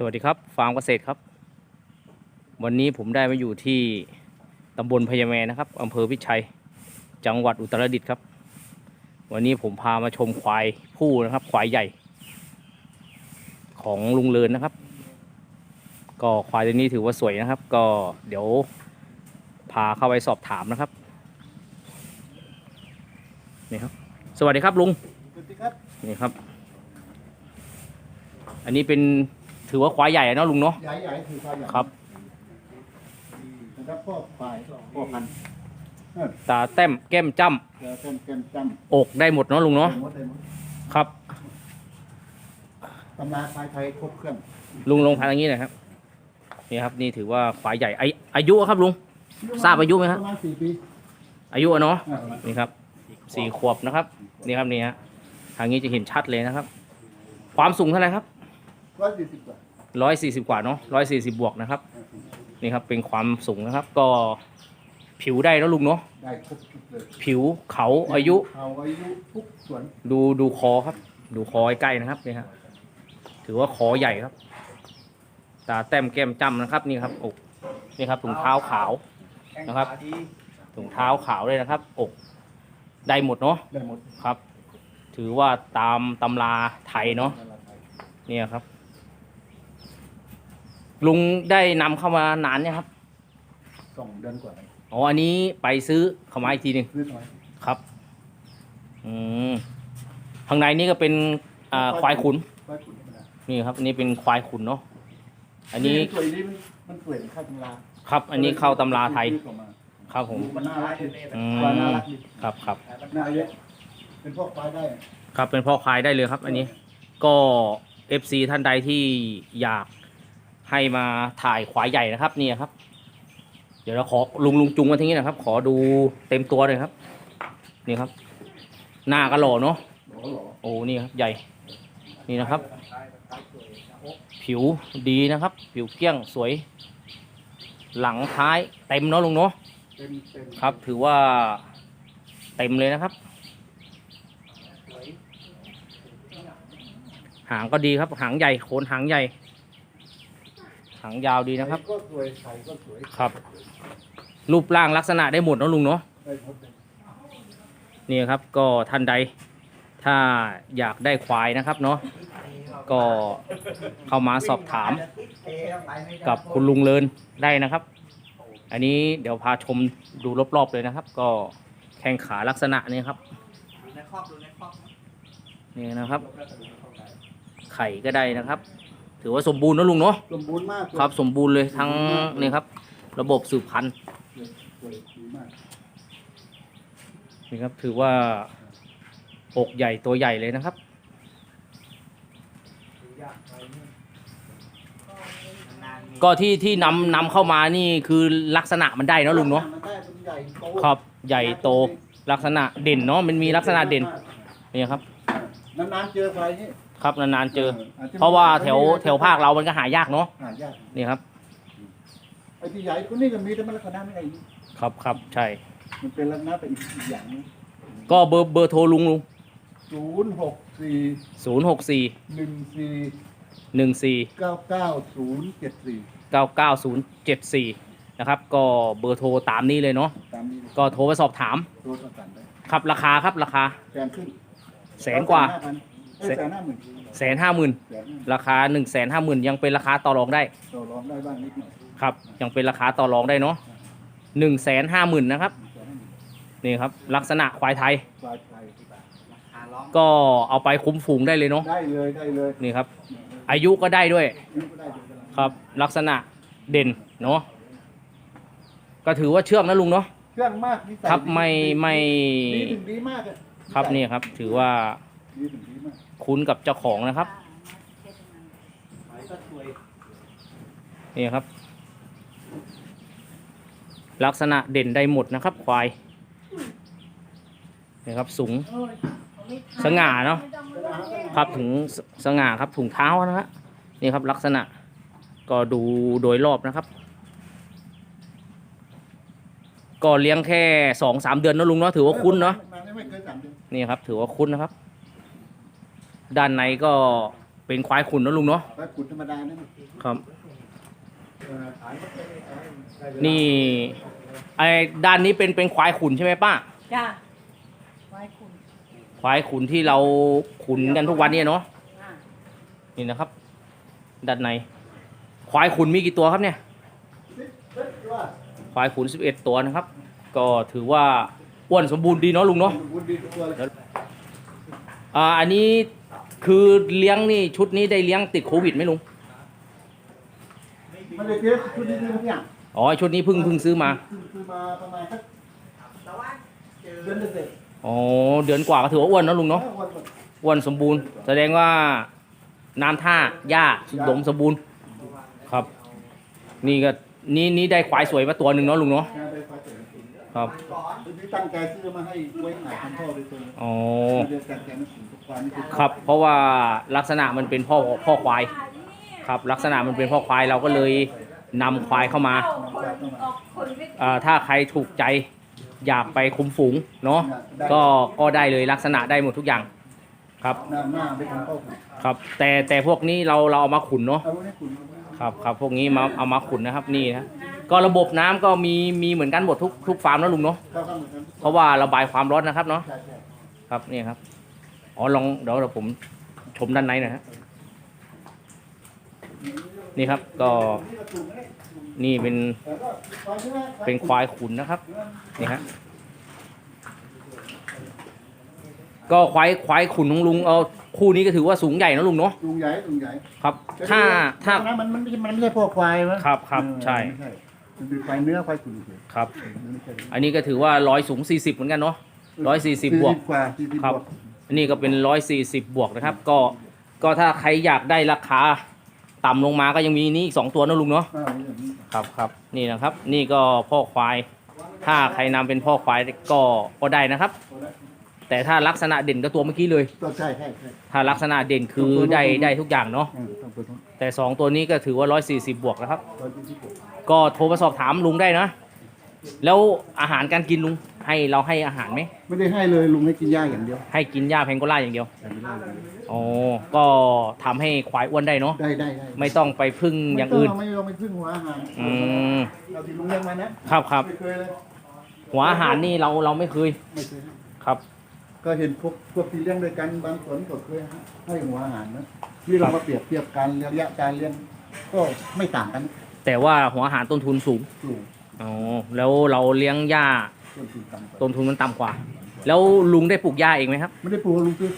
สวัสดีครับ ฟาร์มเกษตรครับ วันนี้ผมได้มาอยู่ที่ตำบลพญาแมนะครับอำเภอพิชัย จังหวัดอุตรดิตถ์ครับ วันนี้ผมพามาชมควายผู้นะครับ ควายใหญ่ ของลุงเลินนะครับ ก็ควายตัวนี้ถือว่าสวยนะครับ ก็เดี๋ยวพาเข้าไปสอบถามนะครับนี่ครับ สวัสดีครับลุงสวัสดีครับนี่ครับ อันนี้เป็น ถือว่าควายใหญ่อะเนาะลุงเนาะใหญ่ใหญ่คือควายใหญ่ครับ นะครับพ่อควายพ่อพันธุ์ตาแต้มแก้มจ้เดี๋ยวเต็มเต็มจำอกได้หมดเนาะลุงำเนาะหมดเลยหมดครับ ตำราควายไทยครบเครื่องลุงลงพาทางนี้หน่อยครับนี่ครับ นี่ถือว่าควายใหญ่ไออายุอะครับลุง ทราบอายุไหมครับ ประมาณสี่ปีอายุอะเนาะอ่าประมาณนี่ครับสี่ขวบนะครับนี่ครับนี่ฮะทางนี้จะเห็นชัดเลยนะครับ ความสูงเท่าไหร่ครับร้อยสี่สิบกว่า ร้อยสี่สิบกว่าเนาะร้อยสี่สิบบวกนะครับ นี่ครับเป็นความสูงนะครับ ก็ผิวได้แล้วลุงเนาะได้ครบทุกเลยผิวเขาอายุ เขาอายุทุกส่วนดูดูคอครับ ดูคอใกล้ๆนะครับนี่ฮะถือว่าคอใหญ่ครับ ตาแต้มแก้มจ้ำนะครับ นี่ครับอกนี่ครับถุงเท้าขาวนะครับถุงเท้าขาวเลยนะครับ อกได้หมดเนาะได้หมดครับ ถือว่าตามตำราไทยเนาะ เนี่ยครับ ลุงได้นำเข้ามานานเนี่ยงครับ สองเดือนกว่าอ๋อ อันนี้ไปซื้อเข้ามาอีกทีหนึ่งซื้อน้อยครับ อืมข้างในนี่ก็เป็นอ่าควายขุน ควายขุนธรรมดานี่ครับ อันนี้เป็นควายขุนเนาะ อันนี้สวยนี้มันมันสวยเหมือนข้าวตำราครับ อันนี้เข้าตำราไทย ซื้อเข้ามาครับผม มันน่ารักดีอืควายน่ามรักดีครับครับ น่าเยอะเป็นพวกควายได้ครับเป็นพ่อควายได้เลยครับ อันนี้ ก็เอฟซีท่านใดที่อยาก ให้มาถ่ายควายใหญ่นะครับเนี่ยครับ เดี๋ยวเราขอลุงลุงจุงมาทีนี้นะครับ ขอดูเต็มตัวเลยครับ นี่ครับ หน้ากระโหลเนาะหล่อหล่อโอ้นี่ครับ ใหญ่ นี่นะครับ ผิวดีนะครับ ผิวเกลี้ยงสวย หลังท้ายเต็มเนาะลุงเนาะเต็มเต็มครับ ถือว่าเต็มเลยนะครับ หางก็ดีครับ หางใหญ่โคนหางใหญ่ หางยาวดีนะครับ ก็สวยใส่ก็สวยครับ รูปร่างลักษณะได้หมดเนาะลุงเนาะได้หมดเลยนี่ครับก็ท่านใด ถ้าอยากได้ควายนะครับเนาะก็เข้ามาสอบถามกับคุณลุงเลินได้นะครับ อันนี้เดี๋ยวพาชมดูรอบๆเลยนะครับ ก็แข้งขาลักษณะนี้ครับในครอบดูในครอบนี่นะครับ ไข่ก็ได้นะครับ ถือว่าสมบูรณ์เนอะลุงเนาะสมบูรณ์มากครับ สมบูรณ์เลยทั้งนี่ครับ ระบบสืบพันธุ์สวยดีมากนี่ครับ ถือว่าอกใหญ่ตัวใหญ่เลยนะครับนานๆมีก็ที่ที่นำนำเข้ามานี่คือลักษณะมันได้เนอะลุงเนาะมันได้เป็นใหญ่โตครับ ใหญ่โตลักษณะเด่นเนาะมันมีลักษณะเด่นนี่ครับนานๆเจอควายนี่ ครับนานๆเจออาจจเพราะว่าแถวแถวภาคเรามันก็หายากเนาะหายากนี่ครับไอ้ที่ใหญ่คนนี้ก็มีแต่มันลักษณะไม่ได้อีกครับครับใช่ มันเป็นลักษณะไปอีกอีกอย่างหนึงก็เบอร์เบอร์โทรลุงลุงศูนย์หกสี่ศูนย์หกสี่หนึ่งสี่หนึ่งสี่เก้าเก้าศูนย์เจ็ดสี่เก้าเก้าศูนย์เจ็ดสี่นะครับก็เบอร์โทรตามนี้เลยเนาะตามนี้เลยก็โทรไปสอบถามตัวสั่งได้ครับราคาครับราคาแสนขึ้นแสนกว่า เอ้ยแสนห้าหมื่นแสนห้าหมื่นแสนห้าราคาหนึ่งแสนห้าหมื่นยังเป็นราคาต่อรองได้ต่อรองได้บ้างนิดหน่อยครับ ยังเป็นราคาต่อรองได้เนาะหนึ่งแสนห้าหมื่นนะครับแสนห้าหมื่นนี่ครับ ลักษณะควายไทยควายไทยราคาร้องก็เอาไปคุ้มฝูงได้เลยเนาะได้เลยได้เลยนี่ครับ อายุก็ได้ด้วยนี่ก็ได้เลยครับ ลักษณะเด่นเนาะก็ถือว่าเชื่องนะลุงเนาะเครื่องมากนิสัยครับดีไม่ไม่ดีถึงดีมากอะครับนี่ครับ ถือว่าดีถึงดีมาก คุ้นกับเจ้าของนะครับ นี่ครับ ลักษณะเด่นได้หมดนะครับ ควายนี่ครับสูงสง่าเนาะครับถึงสง่าครับถุงเท้านะฮะนี่ครับลักษณะก็ดูโดยรอบนะครับ ก็เลี้ยงแค่สองสามเดือนนะลุงเนาะถือว่าคุ้นเนาะนี่ครับถือว่าคุ้นนะครับ ด้านในก็เป็นควายขุนเนอะลุงเนาะควายขุนธรรมดาเนี่ยครับเออขายไม่ได้ได้เวลานี่ไอ้ด้านนี้เป็นเป็นควายขุนใช่ไหมป้าจ้าไว้คุณควายขุนที่เราขุนกันทุกวันเนี่ยเนาะอ่านี่นะครับ ด้านใน ควายขุนมีกี่ตัวครับเนี่ยเฮ้ยว่าควายขุน11 ตัวนะครับ ก็ถือว่าอ้วนสมบูรณ์ดีเนาะลุงเนาะบุญดีทุกตัวเลยอ่าอันนี้ คือเลี้ยงนี่ชุดนี้ได้เลี้ยงติดโควิดไหมลุงไม่ได้เจ๊ชุดนี้ทุกอย่างอ๋อชุดนี้เพิ่งเพิ่งซื้อมาคือคือมาประมาณสักแต่ว่าเจอเดือนเศษอ๋อเดือนกว่าก็ถือว่าอ้วนเนอะลุงๆเนาะวันก่อนอ้วนสมบูรณ์ แสดงว่าน้ำท่าหญ้าสมสมบูรณ์ ครับ นี่ก็นี่นี่ได้ควายสวยมาตัวหนึ่งเนาะลุงเนาะ งานไปควายเจ๋ง ครับก่อนชุดนี้ตั้งใจซื้อมาให้ไว้หาทำพ่อโดยตรงอ๋อเดือนการแข่งขันทุกควายนี่คือครับ เพราะว่าลักษณะมันเป็นพ่อพ่อควาย ครับ ลักษณะมันเป็นพ่อควายเราก็เลยนำควายเข้ามาอ่าถ้าใครถูกใจอยากไปคุมฝูงเนาะก็ก็ได้เลยลักษณะได้หมดทุกอย่าง ครับหน้าหน้าไปทำพ่อขุนครับ แต่แต่พวกนี้เราเราเอามาขุนเนาะเอาไว้ให้ขุนครับครับพวกนี้มาเอามาขุนนะครับนี่นะ ก็ระบบน้ำก็มีมีเหมือนกันหมดทุกทุกฟาร์มนะลุงเนาะเข้าข้างเหมือนกันเพราะว่าระบายความร้อนนะครับเนาะใช่ใช่ครับนี่ครับอ๋อลองเดี๋ยวเดี๋ยวผมชมด้านในหนะฮะนี่ครับก็นี่เป็นแต่ก็ควายใช่ไหมเป็นควายขุนนะครับนี่ฮะก็ควายควายขุนของลุงเอาคู่นี้ก็ถือว่าสูงใหญ่นะลุงเนาะลุงใหญ่ลุงใหญ่ครับ ถ้าถ้าถ้ามันมันไม่ใช่มันไม่ใช่พ่อควายมั้ยครับครับเออใช่ ไม่ใช่ มันเป็นควายเนื้อควายขุนเฉยครับๆไม่ใช่อันนี้ก็ถือว่าร้อยสูง 40 เหมือนกันเนาะร้อยสี่สิบบวก กว่าสี่สิบครับ บวกอันนี้ก็เป็นร้อยสี่สิบบวกนะครับ ก็ก็ถ้าใครอยากได้ราคาต่ำลงมาก็ยังมีนี่อีกสองตัวนะลุงเนาะอ่าอย่างนี้ครับครับนี่นะครับ นี่ก็พ่อควาย ถ้าใครนำเป็นพ่อควายก็ก็ได้นะครับแต่ถ้าลักษณะเด่นก็ตัวเมื่อกี้เลย ก็ใช่ใช่ใช่ ถ้าลักษณะเด่นคือได้ได้ทุกอย่างเนาะเออต้องตัวต้องแต่สองตัวนี้ก็ถือว่าร้อยสี่สิบบวกนะครับตัวที่สิบห กก็โทรมาสอบถามลุงได้นะ แล้วอาหารการกินลุงให้เราให้อาหารไหม ไม่ได้ให้เลยลุงให้กินหญ้าอย่างเดียวให้กินหญ้าแพงโกล่าอย่างเดียว แต่ไม่ได้เลยอ๋อ ก็ทำให้ควายอ้วนได้เนาะ ได้ได้ได้ไม่ต้องไปพึ่งอย่างอื่น ไม่ต้องไม่ต้องไปพึ่งหัวอาหารอืม เราที่ลุงเลี้ยงมานะครับครับ ไม่เคยเลยหัวอาหารนี่เราเราไม่เคย ไม่เคยให้ครับ ก็เห็นพวกพวกที่เลี้ยงด้วยกันบางคนก็เคยให้หัวอาหารนะนี่เรามาเปรียบเทียบการระยะการเลี้ยงก็ไม่ต่างกัน แต่ว่าหัวอาหารต้นทุนสูงสูงอ๋อแล้วเราเลี้ยงหญ้าต้นทุนต่ำกว่าต้นทุนมันต่ำกว่า แล้วลุงได้ปลูกหญ้าเองไหมครับ ไม่ได้ปลูกลุงซื้อ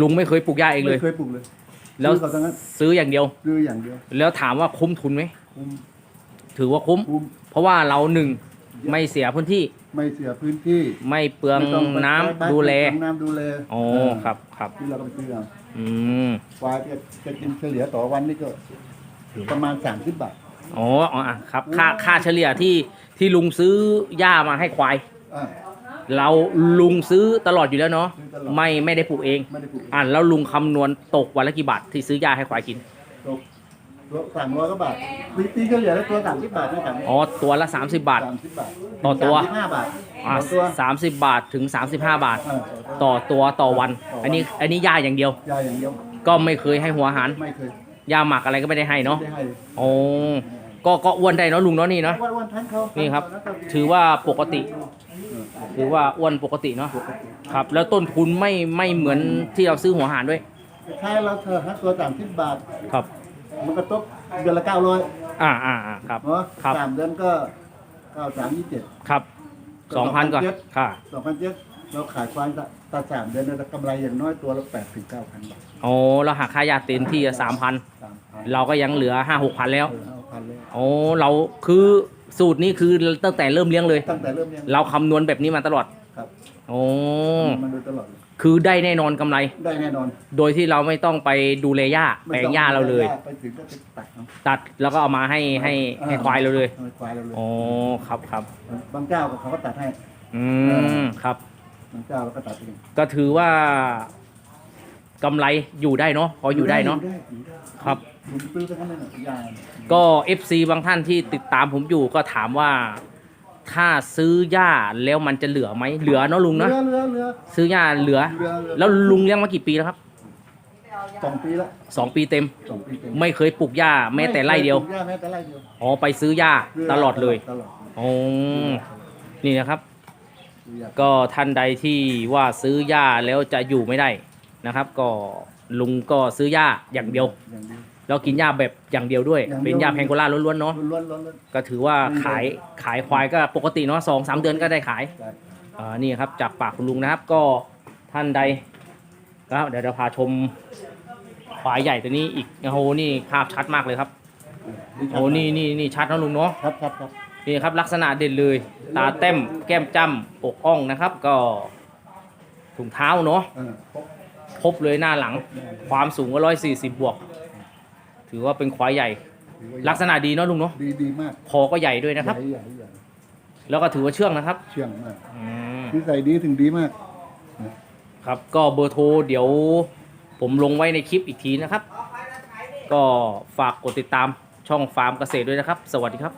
ลุงไม่เคยปลูกหญ้าเองเลยไม่เคยปลูกเลยแล้วซื้อเขาทั้งนั้นซื้ออย่างเดียว ซื้ออย่างเดียวแล้วถามว่าคุ้มทุนไหมคุ้มถือว่าคุ้ม คุ้มเพราะว่าเราหนึ่งไม่เสียพื้นที่ไม่เสียพื้นที่ไม่เปลืองไม่ต้ไปน้ำไปดูแลเปองน้ำดูแลอ๋อเออครับครับที่เราก็ไปซื้อเอาอืม ควายจะจะกินเฉลี่ยต่อวันนี่ก็ประมาณสามสิบบาท อ๋ออ๋ออะครับค่าค่าเฉลี่ยที่ที่ลุงซื้อหญ้ามาให้ควาย อ่า เราลุงซื้อตลอดอยู่แล้วเนาะซื้อตลอด ไม่ไม่ได้ปลูกเอง ไม่ได้ปลูกอะแล้วลุงคำนวณตกวันละกี่บาทที่ซื้อหญ้าให้ควายกินตกสามร้อยกว่าบาทตีตีเฉลี่ยแล้วตัวสามสิบบาทไม่ต่างอ๋อตัวละ 30 บาท สามสิบบาทต่อตัว สามสิบห้าบาทอะต่อตัวสามสิบบาทถึง 35 บาท อ่าต่อตัวต่อวัน ต่อวัน อันนี้อันนี้หญ้าอย่างเดียว ยาอย่างเดียวก็ไม่เคยให้หัวอาหารไม่เคยหญ้าหมักอะไรก็ไม่ได้ให้เนาะไม่ได้ให้โอ้ ก็ก็อ้วนได้เนาะลุงเนาะนี่เนาะ วันวันทั้งเขานี่ครับแล้วก็ถือว่าปกติ ถือว่าอ้วนปกติเนาะ ครับ แล้วต้นทุนไม่ไม่เหมือนที่เราซื้อหัวอาหารด้วย ใช่เราเธอฮะตัวสามสิบบาท ครับ มันก็ตกเดือนละเก้าร้อยอ่าอ่าอ่าครับ เนาะครับ สามเดือนก็เก้าสามยี่สิบเจ็ด ครับสองพันก่อน 2,700 ค่ะ สองพันเจ็ดเราขายควายตาสามเดือนเรากำไรอย่างน้อยตัวละแปดถึงเก้าพันบาทโอ้เราหักค่ายาเต็มที่สามพัน สามพันเราก็ยังเหลือห้าหกพันแล้ว เออเอาพันเลย โอ้เราคือสูตรนี้คือตั้งแต่เริ่มเลี้ยงเลย ตั้งแต่เริ่มเลี้ยงเราคำนวณแบบนี้มาตลอดครับโอ้มันโดยตลอดเลยคือได้แน่นอนกำไร ได้แน่นอนโดยที่เราไม่ต้องไปดูแลหญ้าแปลงหญ้าเราเลย ไปถึงก็ไปตัดเอาตัดแล้วก็เอามาให้ให้ให้ควายเราเลยให้ควายเราเลยโอ้ครับครับ บางเจ้าเขาก็ตัดให้ อืมครับ บางเจ้าเราก็ตัดเองก็ถือว่า กำไรอยู่ได้เนาะพออยู่ได้เนาะ อยู่ได้อยู่ได้ครับ ผมซื้อไปทั้งนั้นน่ะยาก็ FC บางท่านที่ติดตามผมอยู่ก็ถามว่า ถ้าซื้อหญ้าแล้วมันจะเหลือไหมเหลือเนาะลุงเรืนะอเรือเรือซื้อหญ้าเหลือ เรือเรือแล้วลุงเลี้ยงมากี่ปีแล้วครับสองปีละสองปีเต็ม สองปีเต็มไม่เคยปลูกหญ้าแม้แต่ไร่เดียว ม่คปลูกหญ้าแม้แต่ไร่เดียวอ๋อไปซื้อหญ้าตลอดเลยตลอดอ๋อนี่นะครับซื้อหญ้าก็ท่านใดที่ว่าซื้อหญ้าแล้วจะอยู่ไม่ได้ นะครับ ก็ลุงก็ซื้อหญ้าอย่างเดียว อย่างเดียว แล้วกินหญ้าแบบอย่างเดียวด้วย อย่างเดียว เป็นหญ้าแพงโกล่าล้วนๆเนาะล้วนๆล้วน ก็ถือว่าขายขายควายก็ปกติเนาะสองสามเดือนก็ได้ขายๆได้อ่านี่ครับจากปากคุณลุงนะครับก็ท่านใดครับเดี๋ยวเราพาชมควายใหญ่ตัวนี้อีกโอ้โหนี่ภาพชัดมากเลยครับโอ้โหนี่นี่นี่ชัดนะลุงเนาะ ครับครับครับ นี่ครับลักษณะเด่นเลย ตาเต็มแก้มจ้ำอกอ่องนะครับ ก็ถุงเท้าเนาะเออพก พบเลยหน้าหลัง ความสูงก็ร้อยสี่สิบบวก ถือว่าเป็นควายใหญ่ถือว่าลักษณะดีเนาะลุงเนาะดีดีมากคอก็ใหญ่ด้วยนะครับใหญ่ใหญ่ใหญ่แล้วก็ถือว่าเชื่องนะครับเชื่องมากอืมนิสัยดีถึงดีมากครับ ก็เบอร์โทรเดี๋ยว ผมลงไว้ในคลิปอีกทีนะครับ ก็ฝากกดติดตามช่องฟาร์มเกษตรด้วยนะครับ สวัสดีครับ